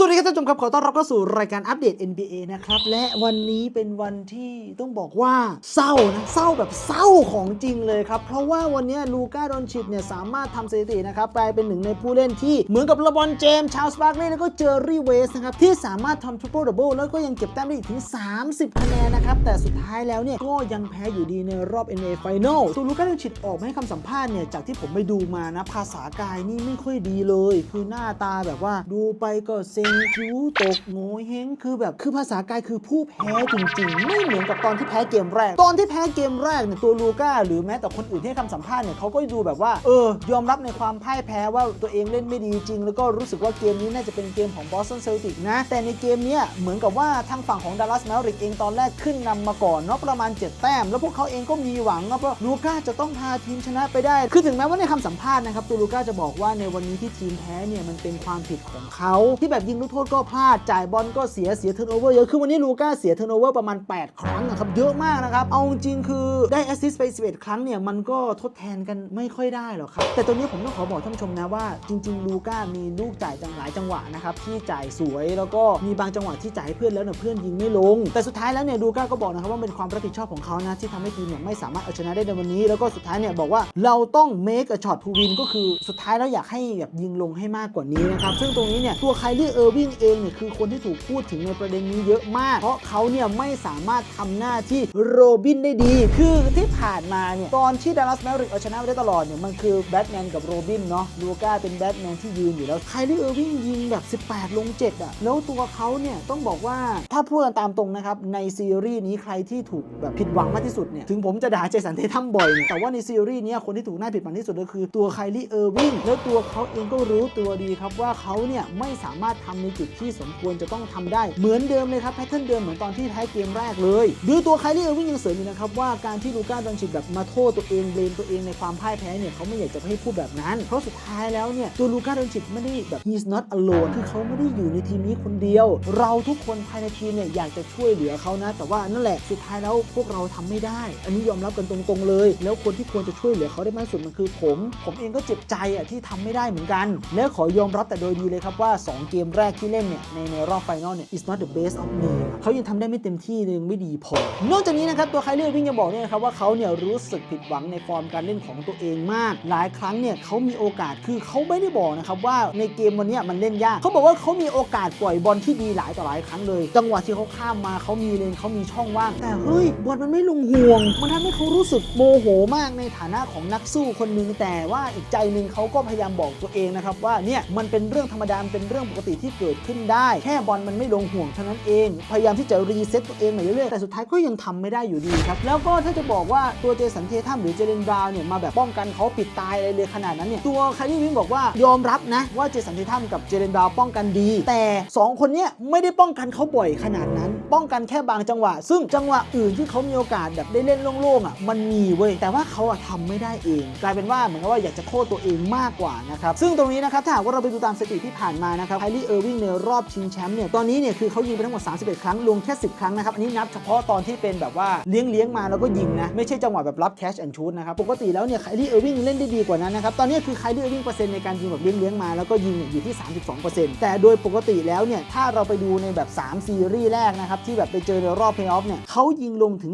สวัสดีครับท่านผู้ชมครับขอต้อนรับเข้าสู่รายการอัปเดต NBA นะครับ และวันนี้เป็นวันที่ต้องบอกว่าเศร้านะเศร้าแบบเศร้าของจริงเลยครับ เพราะว่าวันนี้ลูก้าดอนชิดเนี่ยสามารถทำสถิตินะครับกลายเป็นหนึ่งในผู้เล่นที่เหมือนกับเลบอนเจมส์ชาลส์บาร์เล่แล้วก็เจอรี่เวสนะครับ ที่สามารถทำทริปเปิลดับเบิลแล้วก็ยังเก็บแต้มได้อีกถึง 30 คะแนนนะครับ แต่สุดท้ายแล้วเนี่ยก็ยังแพ้อยู่ดีในรอบ NBA Final ส่วนลูก้าดอนชิดออกมาให้คำสัมภาษณ์เนี่ยจากที่ผมไปดูมานะภาษากายนี่ไม่ค่อยดีเลย คือหน้าตาแบบว่าดูไปก็เซงคิ้วตกโงยเฮงคือแบบคือภาษากายคือผู้แพ้จริงๆ ไม่เหมือนกับตอนที่แพ้เกมแรก ตอนที่แพ้เกมแรกเนี่ยตัวลูก้าหรือแม้แต่คนอื่นที่ให้คำสัมภาษณ์เนี่ยเขาก็ดูแบบว่าเออยอมรับในความพ่ายแพ้ว่าตัวเองเล่นไม่ดีจริง แล้วก็รู้สึกว่าเกมนี้น่าจะเป็นเกมของบอสตันเซลติกนะ แต่ในเกมเนี้ยเหมือนกับว่าทางฝั่งของดัลลัสแมวริกเองตอนแรกขึ้นนำมาก่อนเนาะประมาณ 7 แต้ม แล้วพวกเขาเองก็มีหวังนะเพราะลูก้าจะต้องพาทีมชนะไปได้ คือถึงแม้ว่าในคำสัมภาษณ์นะครับตัวลูก้าจะบอกว่าในวันนี้ที่ทีมแพ้เนี่ยมันเป็นความผิดของเขาที่แบบยิงลูกโทษก็พลาด จ่ายบอลก็เสียเสียเทิร์นโอเวอร์เยอะ คือวันนี้ลูก้าเสียเทิร์นโอเวอร์ประมาณ 8 ครั้งนะครับ เยอะมากนะครับ เอาจริงคือได้แอสซิสต์ไป 11 ครั้งเนี่ย มันก็ทดแทนกันไม่ค่อยได้หรอกครับ แต่ตรงนี้ผมต้องขอบอกท่านผู้ชมนะว่าจริง ๆ ลูก้ามีลูกจ่ายจังหลายจังหวะนะครับที่จ่ายสวยแล้วก็มีบางจังหวะที่จ่ายให้เพื่อนแล้วเนี่ยเพื่อนยิงไม่ลง แต่สุดท้ายแล้วเนี่ยลูก้าก็บอกนะครับว่าเป็นความรับผิดชอบของเขานะที่ทำให้ทีมเนี่ยไม่สามารถเอาชนะได้ในวันนี้ แล้วก็สุดท้ายเนี่ยบอกว่าเราต้อง make a shot to win ก็คือสุดท้ายแล้วอยากให้แบบยิงลงให้มากกว่านี้นะครับซึ่งตรงนี้เนี่ยตัวไคลี่เอออร์วิงเองเนี่ยคือคนที่ถูกพูดถึงในประเด็นนี้เยอะมาก เพราะเขาเนี่ยไม่สามารถทำหน้าที่โรบินได้ดี คือที่ผ่านมาเนี่ยตอนที่ดัลลัสแมริกเอาชนะไปได้ตลอดเนี่ยมันคือแบทแมนกับโรบินเนาะลูก้าเป็นแบทแมนที่ยืนอยู่แล้วไคลี่เออร์วิงยิงแบบ 18 ลง 7อะแล้วตัวเขาเนี่ยต้องบอกว่าถ้าพูดกันตามตรงนะครับในซีรีส์นี้ใครที่ถูกแบบผิดหวังมากที่สุดเนี่ยถึงผมจะด่าเจสันเททัมบ่อยแต่ว่าในซีรีส์นี้คนที่ถูกหน่าผิดหวังที่สุดก็คือตัวไคลี่เออร์วิงแล้วตัวเขาเองก็รู้ตัวดีครับว่าเขาเนี่ยไม่สามารถททำในจุดที่สมควรจะต้องทำได้เหมือนเดิมเลยครับแพทเทิร์นเดิมเหมือนตอนที่แพ้เกมแรกเลยดูตัวไคลี่เออร์วิ่งยังเสริมอยู่นะครับว่าการที่ลูก้าดอนชิดแบบมาโทษตัวเองเบลมตัวเองในความพ่ายแพ้เนี่ยเขาไม่อยากจะให้พูดแบบนั้น เพราะสุดท้ายแล้วเนี่ยตัวลูก้าดอนชิดไม่ได้แบบ he's not alone คือเขาไม่ได้อยู่ในทีมนี้คนเดียว เราทุกคนภายในทีมเนี่ยอยากจะช่วยเหลือเขานะ แต่ว่านั่นแหละสุดท้ายแล้วพวกเราทำไม่ได้ อันนี้ยอมรับกันตรงๆเลย แล้วคนที่ควรจะช่วยเหลือเขาได้มากสุดมันคือผม ผมเองก็เจ็บใจอะที่ทำไม่ได้เหมือนกัน และขอยอมรับแต่โดยดีเลยครับว่า 2 เกมแรกที่เล่นเนี่ยในในรอบไฟนอลเนี่ย is not the best of me เขายังทำได้ไม่เต็มที่ยังไม่ดีพอ นอกจากนี้นะครับตัวไคลเลอร์วิ่งยังบอกเนี่ยนะครับว่าเขาเนี่ยรู้สึกผิดหวังในฟอร์มการเล่นของตัวเองมาก หลายครั้งเนี่ยเขามีโอกาสคือเขาไม่ได้บอกนะครับว่าในเกมวันนี้มันเล่นยากเขาบอกว่าเขามีโอกาสปล่อยบอลที่ดีหลายต่อหลายครั้งเลย จังหวะที่เขาข้ามมาเขามีเลนเขามีช่องว่าง แต่เฮ้ยบอลมันไม่ลงห่วง มันทำให้เขารู้สึกโมโหมากในฐานะของนักสู้คนหนึ่งแต่ว่าอีกใจหนึ่งเขาก็พยายามบอกตัวเองนะครับว่าเนี่ยมันเป็นเรื่องธรรมดาเป็นเรื่องปกติที่เกิดขึ้นได้ แค่บอลมันไม่ลงห่วงเท่านั้นเอง พยายามที่จะรีเซ็ตตัวเองหม่เรื่อยๆแต่สุดท้ายก็ยังทำไม่ได้อยู่ดีครับ แล้วก็ถ้าจะบอกว่าตัวเจสันเททัมหรือเจเลนบราวเนี่ยมาแบบป้องกันเขาปิดตายอะไรเลยขนาดนั้นเนี่ยตัวคาริวิงบอกว่ายอมรับนะว่าเจสันเททัมกับเจเลนบราวป้องกันดี แต่สองคนเนี้ยไม่ได้ป้องกันเขาบ่อยขนาดนั้น ป้องกันแค่บางจังหวะ ซึ่งจังหวะอื่นที่เขามีโอกาสแบบได้เล่นโล่งๆอะมันมีเว้ยแต่ว่าเขาอะทำไม่ได้เอง กลายเป็นว่าเหมือนกับว่าอยากจะโทษตัวเองมากกว่านะครับซึ่งตรงนี้นะครับถ้าหากว่าเราไปดูตามสถิติที่ผ่านมานะครับไฮลี่เออวิงในรอบชิงแชมป์เนี่ย ตอนนี้เนี่ยคือเขายิงไปทั้งหมด 31 ครั้งลงแค่ 10 ครั้งนะครับ อันนี้นับเฉพาะตอนที่เป็นแบบว่าเลี้ยงเลี้ยงมาแล้วก็ยิงนะ ไม่ใช่จังหวะแบบรับแคชแอนชูตนะครับ ปกติแล้วเนี่ยไคลี่เออร์วิงเล่นได้ดีกว่านั้นนะครับ ตอนนี้คือไคลี่เออร์วิงเปอร์เซ็นต์ในการยิงแบบเลี้ยงเลี้ยงมาแล้วก็ยิงอยู่ที่ 32%แต่โดยปกติแล้วเนี่ยถ้าเราไปดูในแบบ 3 ซีรีส์แรกนะครับที่แบบไปเจอในรอบเพลย์ออฟเนี่ยเขายิงลงถึง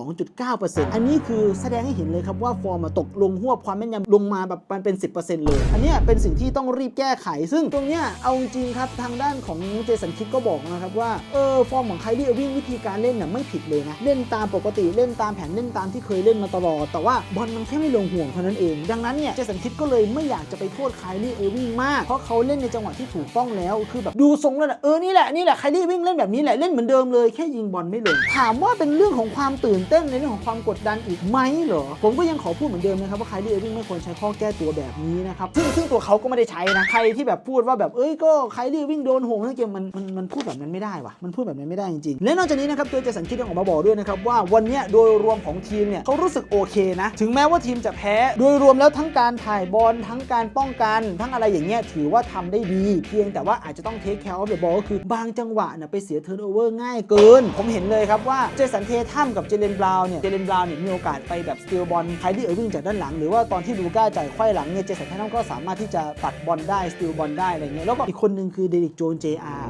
42.9%อันนี้คือแสดงให้เห็นเลยครับว่าฟอร์มตกลงหวความแม่นยำลงมาแบบมันเป็น 10%เลย อันนี้เป็นสิ่งที่ต้องรีบแก้ไข ซึ่งตรงเนี้ยเอาจริงครับทางด้านของเจสันคิดก็บอกนะครับว่าเออฟอร์มของไคลี่เออร์วิงวิธีการเล่นน่ะไม่ผิดเลยนะเล่นตามปกติเล่นตามแผนเล่นตามที่เคยเล่นมาตลอด แต่ว่าบอลมันแค่ไม่ลงห่วงเท่านั้นเอง ดังนั้นเนี่ยเจสันคิดก็เลยไม่อยากจะไปโทษไคลี่เออร์วิงมากเพราะเขาเล่นในจังหวะที่ถูกต้องแล้วคือแบบดูทรงแล้วนะเออนี่แหละนี่แหละไคลี่วิ่งเล่นแบบนี้แหละเล่นเหมือนเดิมเลยแค่ยิงบอลไม่ลงถามว่าเป็นเรื่องของความตื่นเต้นในเรื่องของความกดดันอีกไหมเหรอผมก็ยังขอพูดเหมือนเดิมนะครับว่าไคลี่เออร์วิงไม่ควรใช้ข้อแก้ตัวแบบนี้นะครับซึ่งซึ่งตัวเขาก็ไม่ได้ใช้นะใครที่แบบพูดว่าแบบเอ้ยก็ไคลวิ่งโดนห่วงทั้งเกมมันมันมันพูดแบบนั้นไม่ได้ว่ะมันพูดแบบนั้นไม่ได้จริงๆและนอกจากนี้นะครับตัวเจสันคิดยังออกมาบอกด้วยนะครับว่าวันนี้โดยรวมของทีมเนี่ยเขารู้สึกโอเคนะ ถึงแม้ว่าทีมจะแพ้ โดยรวมแล้วทั้งการถ่ายบอลทั้งการป้องกัน ทั้งอะไรอย่างเงี้ยถือว่าทำได้ดี เพียงแต่ว่าอาจจะต้องเทคแคร์ออฟเดอะบอลก็คือบางจังหวะเนี่ยไปเสียเทิร์นโอเวอร์ง่ายเกิน ผมเห็นเลยครับว่าเจสันเททัมกับเจเลนบราวน์เนี่ยเจเลนบราวน์เนี่ยมีโอกาสไปแบบสตีลบอลไคลี่เออร์วิ่งจากด้านหลัง หรือว่าตอนที่ลูก้าจ่ายไขว้หลังเนี่ยเจสันเททัมก็สามารถที่จะปัดบอลได้สตีลบอลได้อะไรเงี้ยแล้วก็อีกคนนึงคืคือเดริกโจน JR โอ้โห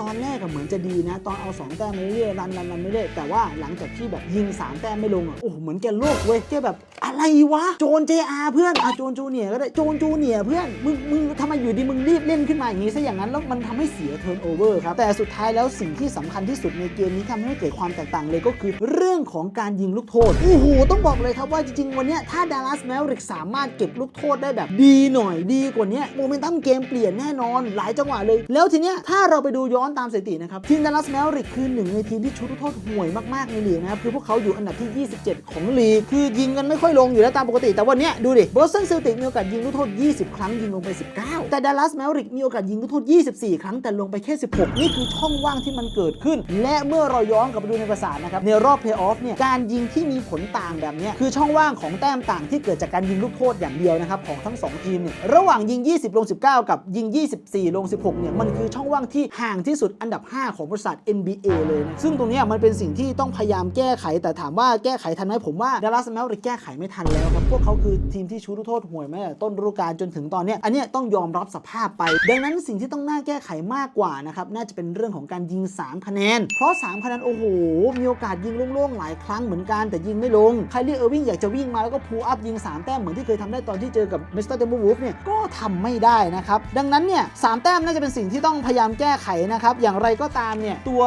ตอนแรกอะเหมือนจะดีนะ ตอนเอา2แต้มมาเรื่อยๆรันรันรันไม่เรื่อยแต่ว่าหลังจากที่แบบยิง3แต้มไม่ลงอะโอ้เหมือนแกโลกเว้ยแกแบบอะไรวะโจน JR เพื่อนอะโจนจูเนียก็ได้โจนจูเนียเพื่อนมึงมึงทำไมอยู่ดีมึงรีบเล่นขึ้นมาอย่างนี้ซะอย่างนั้นแล้วมันทำให้เสียเทิร์นโอเวอร์ครับแต่สุดท้ายแล้วสิ่งที่สำคัญที่สุดในเกมนี้ทำให้เกิดความแตกต่างเลยก็คือ เรื่องของการยิงลูกโทษโอ้โหต้องบอกเลยครับว่าจริงๆวันนี้ถ้าดัลลัสแมวริกสามารถเก็บลูกโทษได้แบบดีหน่อยดีกว่านี้โมเมนตัมเกมเปลี่ยนแน่นอนหลายจังหวะเลย แล้วทีเนี้ยถ้าเราไปดูย้อนตามสถิตินะครับทีมดัลลัสแมวริกคือหนึ่งในทีมที่ชุดลูกโทษห่วยมากๆในลีกนะครับคือพวกเขาอยู่อันดับที่ 27 ของลีกคือยิงกันไม่ค่อยลงอยู่แล้วตามปกติ แต่วันนี้ดูดิบอสตันเซลติกมีโอกาสยิงลูกโทษ 20 ครั้งยิงลงไป 19 แต่ดัลลัสแมวริกมีโอกาสยิงลูกโทษ 24 ครั้งแต่ลงไปแค่ 16 นี่คือช่องว่างที่มันเกิดขึ้น และเมื่อเราย้อนกลับไปดูในประสาทนะครับในรอบเพลย์ออฟเนี่ยการยิงที่มีผลต่างแบบเนี้ยคือช่องว่างของแต้มต่างที่เกิดจากการยิงลูกโทษอย่างเดียวนะครับของทั้ง 2 ทีมเนี่ยระหว่างยิง 20 ลง 19 กับยิง 24 ลง 16 เนี่ยมันคือช่องว่างที่ห่างที่สุดอันดับ 5 ของบริษัท NBA เลยนะซึ่งตรงนี้มันเป็นสิ่งที่ต้องพยายามแก้ไข แต่ถามว่าแก้ไขทันไหมผมว่าดัลลัสแมวริกแก้ไขไม่ทันแล้วครับพวกเขาคือทีมที่ชูลูกโทษห่วยมาตั้งแต่ต้นฤดูกาลจนถึงตอนนี้อันนี้ต้องยอมรับสภาพไป ดังนั้นสิ่งที่ต้องน่าแก้ไขมากกว่านะครับน่าจะเป็นเรื่องของการยิง 3 คะแนน เพราะ 3 คะแนนโอ้โห มีโอกาสยิงโล่งๆหลายครั้งเหมือนกันแต่ยิงไม่ลงไคลลี่เออร์วิงอยากจะวิ่งมาแล้วก็พูอัพยิง 3 แต้มเหมือนที่เคยทำได้ตอนที่เจอกับมิสเตอร์เดมบูฟเนี่ยก็ทำไม่ได้นะครับดังนั้นเนี่ยสแต้มน่าจะเป็นสิ่งที่ต้องพยายามแก้ไขนะครับอย่างไรก็ตามเนี่ยตัว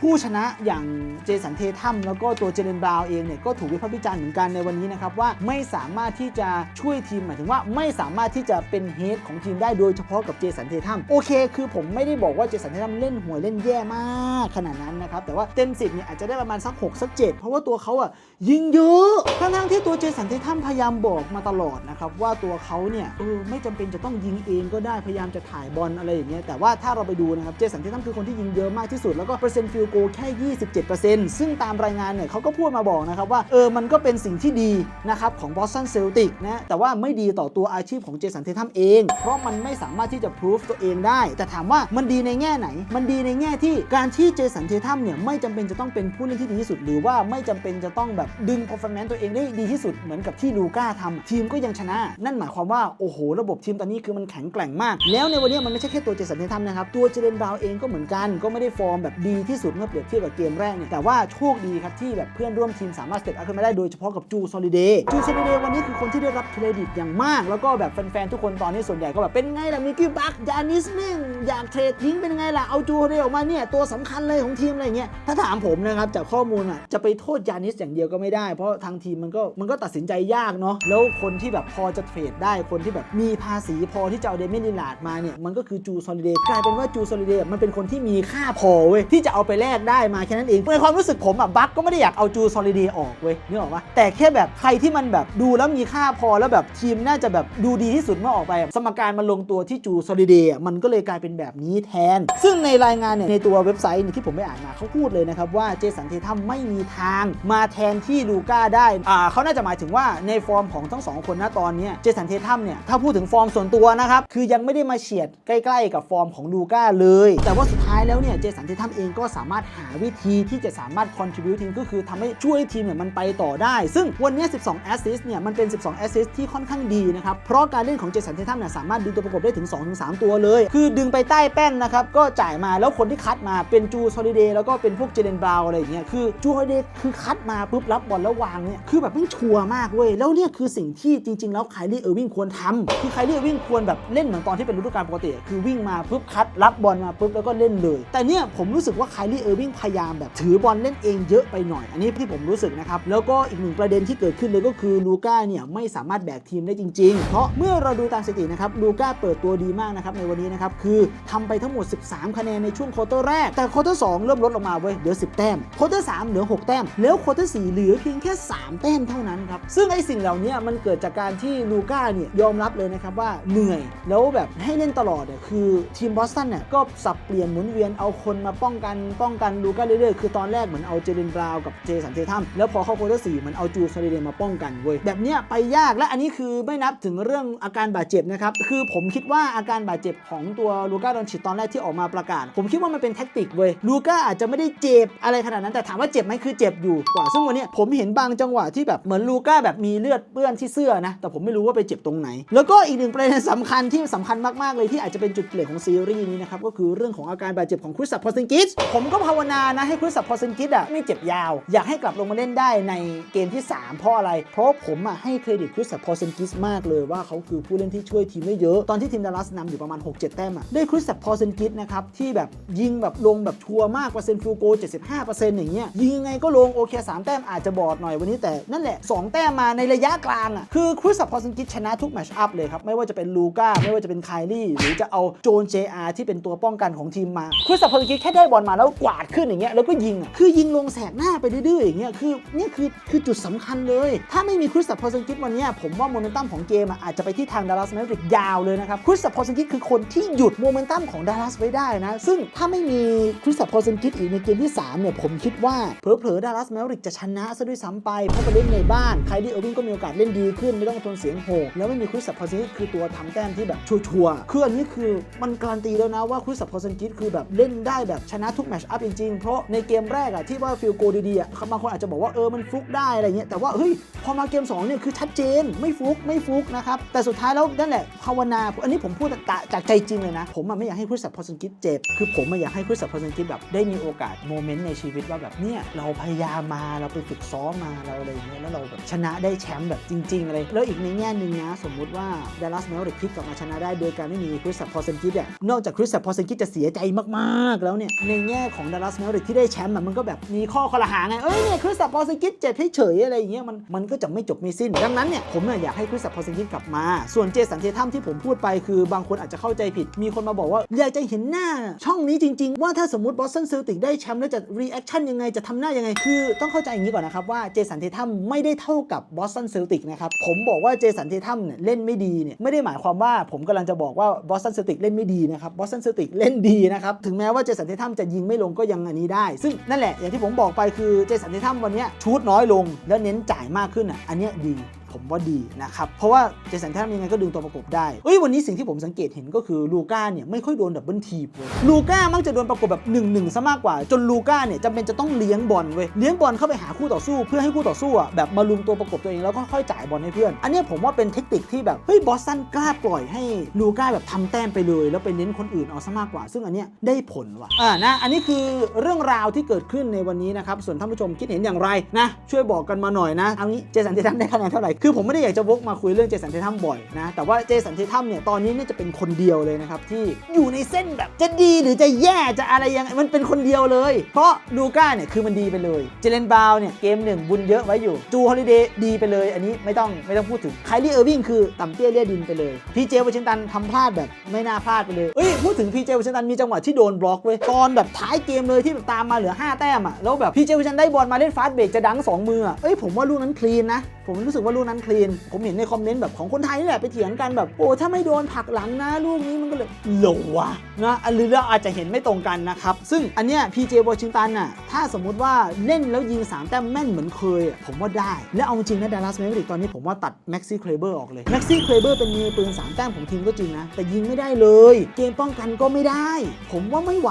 ผู้ชนะอย่างเจสันเททัมแล้วก็ตัวเจเลนบราวน์เองเนี่ยก็ถูกวิพากษ์วิจารณ์เหมือนกันในวันนี้นะครับว่าไม่สามารถที่จะช่วยทีมหมายถึงว่าไม่สามารถที่จะเป็นเฮดของทีมได้โดยเฉพาะกับเจสันเททัมโอเค คือผมไม่ได้บอกว่าเจสันเททัมเล่นห่วยเล่นแย่มากขนาดนั้นนะครับแต่ว่าเต็มสิบเนี่ยอาจจะได้ประมาณสัก6สัก7เพราะว่าตัวเขาอะยิงเยอะทั้งๆที่ตัวเจสันเททัมพยายามบอกมาตลอดนะครับว่าตัวเขาเนี่ยเออไม่จำเป็นจะต้องยิงเองก็ได้พยายามจะถ่ายบอลอะไรอย่างเงี้ยแต่ว่าถ้าเราไปดูนะครับเจสันเททัมคือคนที่ยิงเยอะมากที่สุดแล้วก็เปอร์เซ็นต์ฟิลโกแค่ 27%ซึ่งตามรายงานเนี่ยเขาก็พูดมาบอกนะครับว่าเออมันก็เป็นสิ่งที่ดีนะครับของบอสตันเซลติกนะแต่ว่าไม่ดีต่อตัวอาชีพของเจสันเททัมเอง เพราะมันไม่สามารถที่จะพิสูจตัวเองได้ แต่ถามว่ามันดีในแง่ไหน มันดีในแง่ที่การที่เจสันเททัมเนี่ยไม่จำเป็นจะต้องเป็นผู้เล่นที่ดีที่สุดหรือว่าไม่จำเป็นจะต้องแบบดึง performance ตัวเองได้ดีที่สุดเหมือนกับที่ลูก้าทำทีมก็ยังชนะ นั่นหมายความว่า โอ้โห ระบบทีมตอนนี้คือมันแข็งแกร่งมาก แล้วในวันนี้มันไม่ใช่แค่ตัวเจสันเททัมนะครับ ตัวเจเดนบราวเองก็เหมือนกัน ก็ไม่ได้ฟอร์มแบบดีที่สุดเมื่อเปรียบเทียบกับเกมแรกเนี่ยแต่ว่าโชคดีครับที่แบบเพื่อนร่วมทีมสามารถสเต็ปอัพขึ้นมาได้โดยเฉพาะกับจูซอลิเดย์จูซอลิเดย์วันนี้คือคนที่ได้รับเครดิตอย่างมาก แล้วก็แบบแฟนๆทุกคนตอนนี้ส่วนใหญ่ก็แบบเป็นไงล่ะมิกกี้บักยานิสแม่งอยากเทรดทิ้งเป็นไงล่ะเอาจูซอลิเดย์ออกมาเนี่ยตัวสำคัญเลยของทีมอะไรเงี้ยถ้าถามผมนะครับจากข้อมูลอะจะไปโทษยานิสอย่างเดียวก็ไม่ได้ เพราะทางทีมมันก็มันก็ตัดสินใจยากเนาะแล้วคนที่แบบพอจะเทรดได้คนที่แบบมีภาษีพอที่จะเอาเดเมนิลาดมาเนี่ยมันก็คือจูซอลิเดย์กลายเป็นว่าจูซอลิเดย์มันเป็นคนที่มีค่าพอเว้ยที่จะเอาไปแลกได้มาแค่นั้นเองในความรู้สึกผมอะบัคก็ไม่ได้อยากเอาจูซอลิเดย์ออกเว้ยนึกออกปะแต่แค่แบบใครที่มันแบบดูแล้วมีค่าพอแล้วแบบทีมน่าจะแบบดูดีที่สุดเมื่อออกไป สมการมันลงตัวที่จูซอลิเดย์อะมันก็เลยกลายเป็นแบบนี้แทน ซึ่งในรายงานเนี่ยในตัวเว็บไซต์ที่ผมไปอ่านมาเขาพูดเลยนะครับว่าเจสันเททัมไม่มีทางมาแทนที่ลูก้าได้อ่าเขาน่าจะหมายถึงว่าในฟอร์มของทั้งสองคนนะตอนนี้เจสันเททัมเนี่ยถ้าพูดถึงฟอร์มส่วนตัวนะครับคือยังไม่ได้มาเฉียดใกล้ ๆ กับฟอร์มของลูก้าเลย แต่ว่าสุดท้ายแล้วเนี่ยเจสันเททัมเองก็สามารถหาวิธีที่จะสามารถ contribute ทีมก็คือทำให้ช่วยทีมเนี่ยมันไปต่อได้ ซึ่งวันนี้ 12 assist เนี่ยมันเป็น 12 assist ที่ค่อนข้างดีนะครับเพราะการเล่นของเจสันเททัมเนี่ยสามารถดึงตัวประกบได้ถึง 2-3 ตัวเลย คือดึงไปใต้แป้นนะครับก็จ่ายมาแล้วคนที่คัดมาเป็นจูซอลิเดย์แล้วก็เป็นพวกเจเลนบราวอะไรอย่างเงี้ยคือจูซอลิเดย์คือคัดมาปุ๊บรับบอลแล้ววางเนี่ยคือแบบไม่งชัวร์มากเว้ยแล้วเนี่ยคือสิ่งที่จริง ๆ แล้วไคลี่เออร์วิงควรทำคือไคลี่เออร์วิงควรแบบเล่นเหมือนตอนที่เป็นฤดูกาลปกติ คือวิ่งมาปุ๊บคัดรับบอลมาปุ๊บแล้วก็เล่นเลย แต่เนี่ยผมรู้สึกว่าไคลี่เออร์วิงพยายามแบบถือบอลเล่นเองเยอะไปหน่อย อันนี้ที่ผมรู้สึกนะครับแล้วก็อีกหนึ่งประเด็นที่เกิดขึ้นเลยก็คือลูก้าเนี่ยไม่สามารถแบกทีมได้จริง ๆ เพราะเมื่อเราดูตามสถิตินะครับลูก้าเปิดตัวดีมากนะครับในวันนี้นะครับคือทำไปทั้งหมด 13 คะแนนในช่วงควอเตอร์แรกแต่ควอเตอร์2เริ่มลดลงมาเว้ยเหลือ 10 แต้มควอเตอร์3เหลือ 6 แต้มแล้วควอเตอร์4เหลือือเพียงแค่ 3 แต้มเท่านั้นครับ ซึ่งไอ้สิ่งเหล่านี้มันเกิดจากการที่ลูก้าเนี่ยยอมรับเลยนะครับว่าเหนื่อย แล้วแบบให้เล่นตลอดเนี่ยคือทีมบอสตันเนี่ยก็สับเปลี่ยนหมุนเวียนเอาคนมาป้องกันป้องกันลูก้าเรื่อยๆ คือตอนแรกเหมือนเอาเจเรนบราวกับเจสันเททัมแล้วพอเข้าโคเตอร์สี่เหมือนเอาจูซอลิเดนมาป้องกันเว้ยแบบเนี้ยไปยากและอันนี้คือไม่นับถึงเรื่องอาการบาดเจ็บนะครับคือผมคิดว่าอาการบาดเจ็บของตัวลูก้าดอนชิตตอนแรกที่ออกมาประกาศ ผมคิดว่ามันเป็นแท็กติกเว้ยลูก้าอาจจะไม่ได้เจ็บอะไรขนาดนั้นแต่ถามว่าเจ็บไหมคือเจ็บอยู่กว่า ซึ่งวันนี้ผมเห็นบางจังหวะที่แบบเหมือนลูก้าแบบมีเลือดเปื้อนที่เสื้อนะ แต่ผมไม่รู้ว่าไปเจ็บตรงไหน แล้วก็อีกหนึ่งประเด็นสำคัญที่สำคัญมาก ๆ เลยที่อาจจะเป็นจุดเปลี่ยนของซีรีส์นี้นะครับ ก็คือเรื่องของอาการบาดเจ็บของคริสซัพพอร์ซิงกิสผมก็ภาวนานะให้คริสซัพพอร์ซิงกิสอะไม่เจ็บยาว อยากให้กลับลงมาเล่นได้ในเกมที่ 3 เพราะอะไร เพราะผมอะให้เครดิตคริสซัพพอร์ซิงกิสมากเลยว่าเขาคือผู้เล่นที่ช่วยทีมได้เยอะตอนที่ทีมดัลลัสนำอยู่ประมาณ 6-7 แต้มอะได้คริสซัพพอร์ซิงกิสนะครับที่แบบยิงแบบลงแบบชัวร์มากเปอร์เซ็นต์ฟิลโก75%อย่างเงี้ยยิงไงก็ลงโอเคสามแต้มอาจจะบอดหน่อยวันนี้แต่นั่นแหละสองแต้มมาในระยะกลางอะคือคริสซัพพอร์ซิงกิสชนะทุกแมชอัพเลยครับ ไม่ว่าจะเป็นลูก้าไม่ว่าจะเป็นไคลี่หรือจะเอาโจน JR ที่เป็นตัวป้องกันของทีมมาคริสซัพพอร์ซิงกิสแค่ได้บอลมาแล้วกวาดขึ้นอย่างเงี้ยแล้วก็ยิงอะคือยิงลงแสกหน้าไปดื้อๆอย่างเงี้ยคือนี่คือคือจุดสำคัญเลย ถ้าไม่มีคริสซัพพอร์ซิงกิสวันเนี้ยผมว่าโมเมนตัมของเกมอะอาจจะไปที่ทางดัลลัสแมวริกยาวเลยนะครับคริสซัพพอร์ซิงกิสคือคนที่หยุดโมเมนตัมของดัลลัสไว้ได้นะซึ่งถ้าไม่มีคริสซัพพอร์ซิงกิสอีกในเกมที่สามเนี่ยผมคิดว่าเผลอๆดัลลัสแมวริกจะชนะซะด้วยซ้ำไป เพราะไปเล่นในบ้านไคลี่เออร์วิงก็มีโอกาสเล่นดีขึ้น ไม่ต้องทนเสียงโห่แล้วไม่มีคริสซัพพอร์ซิงกิสคือตัวทำแต้มที่แบบชัวร์ๆคืออันนี้คือมันการันตีแล้วนะว่าคริสซัพพอร์ซิงกิสคือแบบเล่นได้แบบชนะทุกแมชอัพจริงๆ เพราะในเกมแรกอะที่ว่าฟิลโกดีๆอะบางคนอาจจะบอกว่าเออมันฟลุกได้อะไรเงี้ยแต่ว่าเฮ้ยพอมาเกม2เนี่ยคือชัดเจนไม่ฟลุกไม่ฟลุกนะครับแต่สุดท้ายแล้วนั่นแหละภาวนา อันนี้ผมพูดจากใจจริงเลยนะ ผมอะไม่อยากให้คริสซัพพอร์ซิงกิเจ็บคือผมอะอยากให้คริสซัพพอซิงกิแบบได้มีโอกาสโมเมนต์ในชีวิตว่าแบบเนี่ยเราพยายามมาเราไปฝึกซ้อมมาเราอะไรอย่างเงี้ยแล้วเราแบบชนะได้แชมป์แบบจริงๆอะไรแล้วอีกในแง่หนึ่งนะ สมมุติว่าดัลลัสแมวริกพลิกกลับมาชนะได้โดยการไม่มีคริสซัพพอร์ซิงกิสอะนอกจากคริสซัพพอร์ซิงกิสจะเสียใจมากๆแล้วเนี่ยในแง่ของดัลลัสแมวริกที่ได้แชมป์มันก็แบบมีข้อคอรหาไงเอ้ยเนี่ยคริสซัพพอร์ซิงกิสเจ็บเฉยอะไรอย่างเงี้ยมันมันก็จะไม่จบไม่สิ้น ดังนั้นเนี่ยผมเนี่ยอยากให้คริสซัพพอร์ซิงกิสกลับมา ส่วนเจสันเททัมที่ผมพูดไปคือบางคนอาจจะเข้าใจผิด มีคนมาบอกว่าอยากจะเห็นหน้าช่องนี้จริง ๆ ว่าถ้าสมมติบอสตันเซลติกได้แชมป์แล้วจะรีแอคชั่นยังไงจะทำหน้ายังไงคือต้องเข้าใจอย่างนี้ก่อนนะครับว่าเจสันเททัมไม่ได้เท่ากับบอสตันเซลติกนะครับผมบอกว่าเจสันเททัมเนี่ยเล่นไม่ดีเนี่ยไม่ได้หมายความว่าผมกำลังจะบอกว่าบอสตันเซลติกเล่นไม่ดีนะครับบอสตันเซลติกเล่นดีนะครับถึงแม้ว่าเจสันเททัมจะยิงไม่ลงก็ยังอันนี้ได้ ซึ่งนั่นแหละอย่างที่ผมบอกไปคือเจสันเททัมวันนี้ชูดน้อยลงแล้วเน้นจ่ายมากขึ้นอะอันเนี้ยดี ผมว่าดีนะครับ เพราะว่าเจสันแทมยังไงก็ดึงตัวประกบได้เอ้ยวันนี้สิ่งที่ผมสังเกตเห็นก็คือลูก้าเนี่ยไม่ค่อยโดนดับเบิลทีมเลยลูก้ามักจะโดนประกบแบบ1นหนึ่งซะมากกว่า จนลูก้าเนี่ยจำเป็นจะต้องเลี้ยงบอลเว้ยเลี้ยงบอลเข้าไปหาคู่ต่อสู้ เพื่อให้คู่ต่อสู้อะแบบมาลุมตัวประกบตัวเองแล้วก็ค่อยจ่ายบอลให้เพื่อน อันนี้ผมว่าเป็นเทคนิคที่แบบเฮ้ยบอสตันกล้าปล่อยให้ลูก้าแบบทำแต้มไปเลย แล้วไปเน้นคนอื่นเอาซะมากกว่า ซึ่งอันเนี้ยได้ผลว่ะอ่านะอันนี้คือเรื่องราวที่เกิดขึ้นในวันนี้นะครับส่วนท่านผู้ชมคิดเห็นอย่างไรนะช่วยบอกกันมาหน่อยนะเอางี้เจสันเททัมได้คะแนนเท่าไหร่คือผมไม่ได้อยากจะวกมาคุยเรื่องเจสันเททัมบ่อยนะ แต่ว่าเจสันเททัมเนี่ยตอนนี้เนี่ยจะเป็นคนเดียวเลยนะครับ ที่อยู่ในเส้นแบบจะดีหรือจะแย่จะอะไรยังไงมันเป็นคนเดียวเลย เพราะลูก้าเนี่ยคือมันดีไปเลย เจเลนบาวเนี่ยเกมหนึ่งบุญเยอะไว้อยู่ จูฮอลิเดย์ดีไปเลย อันนี้ไม่ต้องไม่ต้องพูดถึงไคลี่เออร์วิงคือต่ำเตี้ยเลียดินไปเลยพีเจวอชิงตันทำพลาดแบบไม่น่าพลาดไปเลยเอ้ยพูดถึงพีเจวอชิงตันมีจังหวะที่โดนบล็อกเว้ยตอนแบบท้ายเกมเลยที่แบบตามมาเหลือ 5 แต้มอะแล้วแบบพีเจวอชิงตันได้บอลมาเล่นฟาสเบรกจะดังสองมืออะเอ้ยผมว่าลูกนั้นคลีนนะผมรู้สึกว่าลูกนั้นคลีน ผมเห็นในคอมเมนต์แบบของคนไทยนี่แหละไปเถียงกันแบบโอ้ถ้าไม่โดนผลักหลังนะลูกนี้มันก็เลยโหลวะนะหรือเราอาจจะเห็นไม่ตรงกันนะครับ ซึ่งอันเนี้ยพีเจวอชิงตันน่ะถ้าสมมุติว่าเล่นแล้วยิง 3 แต้มแม่นเหมือนเคย ผมว่าได้ และเอาจริงนะดัลลัสแมวริกตอนนี้ผมว่าตัดแม็กซี่เคลเบอร์ออกเลยแม็กซี่เคลเบอร์เป็นมือปืน3แต้มของทีมก็จริงนะแต่ยิงไม่ได้เลย เกมป้องกันก็ไม่ได้ ผมว่าไม่ไหว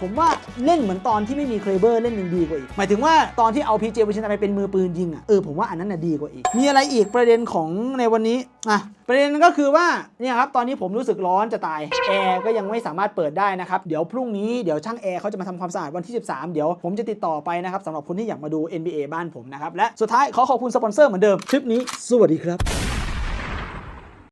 ผมว่าเล่นเหมือนตอนที่ไม่มีเคลเบอร์เล่นยังดีกว่าอีกหมายถึงว่าตอนที่เอาพีเจวอชิงตันไปเป็นมือปืนยิงอะเออผมว่าอันนั้นน่ะดีกว่าอีก มีอะไรอีกประเด็นของในวันนี้อะประเด็นก็คือว่าเนี่ยครับตอนนี้ผมรู้สึกร้อนจะตายแอร์ก็ยังไม่สามารถเปิดได้นะครับเดี๋ยวพรุ่งนี้เดี๋ยวช่างแอร์เขาจะมาทำความสะอาดวันที่ 13 เดี๋ยวผมจะติดต่อไปนะครับสำหรับคนที่อยากมาดู NBA บ้านผมนะครับและสุดท้ายขอขอบคุณสปอนเซอร์เหมือนเดิมคลิปนี้สวัสดีครับ